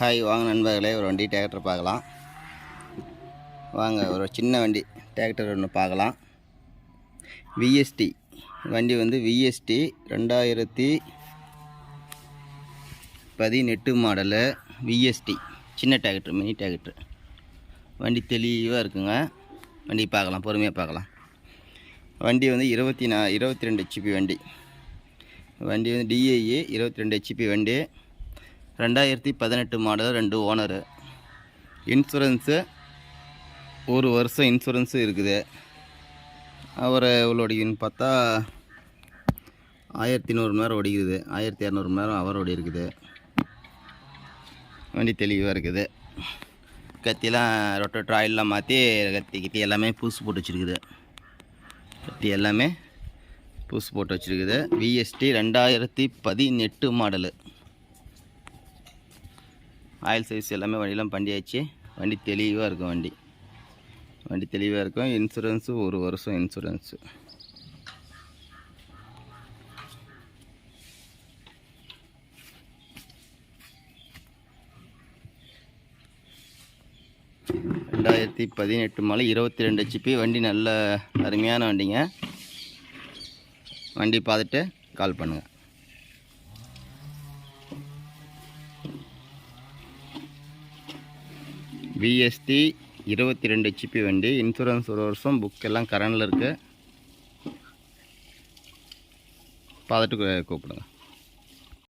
Hi வாங்க நண்பர்களே ஒரு வண்டி டிராக்டர் பார்க்கலாம். வாங்க ஒரு சின்ன வண்டி டிராக்டர் ஒன்று பார்க்கலாம். விஎஸ்டி வண்டி வந்து விஎஸ்டி ரெண்டாயிரத்தி பதினெட்டு மாடலு விஎஸ்டி சின்ன டிராக்டர் மினி டிராக்டர் வண்டி தெளிவாக இருக்குங்க. வண்டி பார்க்கலாம் பொறுமையாக பார்க்கலாம். வண்டி வந்து இருபத்தி நா இருபத்தி ரெண்டு ஹெச்பி வண்டி. வண்டி வந்து டிஏஇ இருபத்தி ரெண்டு ஹெச்பி வண்டி. ரெண்டாயிரத்தி பதினெட்டு மாடல் ரெண்டு ஓனரு. இன்சூரன்ஸு ஒரு வருஷம் இன்சூரன்ஸு இருக்குது. அவரை எவ்வளோடிக்குன்னு பார்த்தா ஆயிரத்தி நூறு மணி நேரம் ஓடிக்குது. ஆயிரத்தி இரநூறு மணி நேரம் அவர் ஓடி இருக்குது. வண்டி தெளிவாக இருக்குது. கத்திலாம் ரொட்டோட்டர் ஆயிலெலாம் மாற்றி கத்தி கித்தி எல்லாமே பூசு போட்டு வச்சுருக்குது. கத்தி எல்லாமே பூசு போட்டு வச்சுருக்குது. விஎஸ்டி ரெண்டாயிரத்தி பதினெட்டு மாடலு. ஆயில் சர்வீஸ் எல்லாமே வண்டியெல்லாம் பண்ணியாச்சு. வண்டி தெளிவாக இருக்கும் வண்டி. வண்டி தெளிவாக இருக்கும் இன்சூரன்ஸு ஒரு வருஷம் இன்சூரன்ஸு. ரெண்டாயிரத்தி பதினெட்டு மலை இருபத்தி ரெண்டு ஹெச்பி வண்டி நல்ல அருமையான வண்டிங்க. வண்டி பார்த்துட்டு கால் பண்ணுங்கள் பிஎஸ்டி இருபத்தி ரெண்டு ஜிபி வண்டி இன்சூரன்ஸ் ஒரு வருஷம் புக் எல்லாம் கரண்டில் இருக்குது பார்த்துட்டு கூப்பிடுங்க.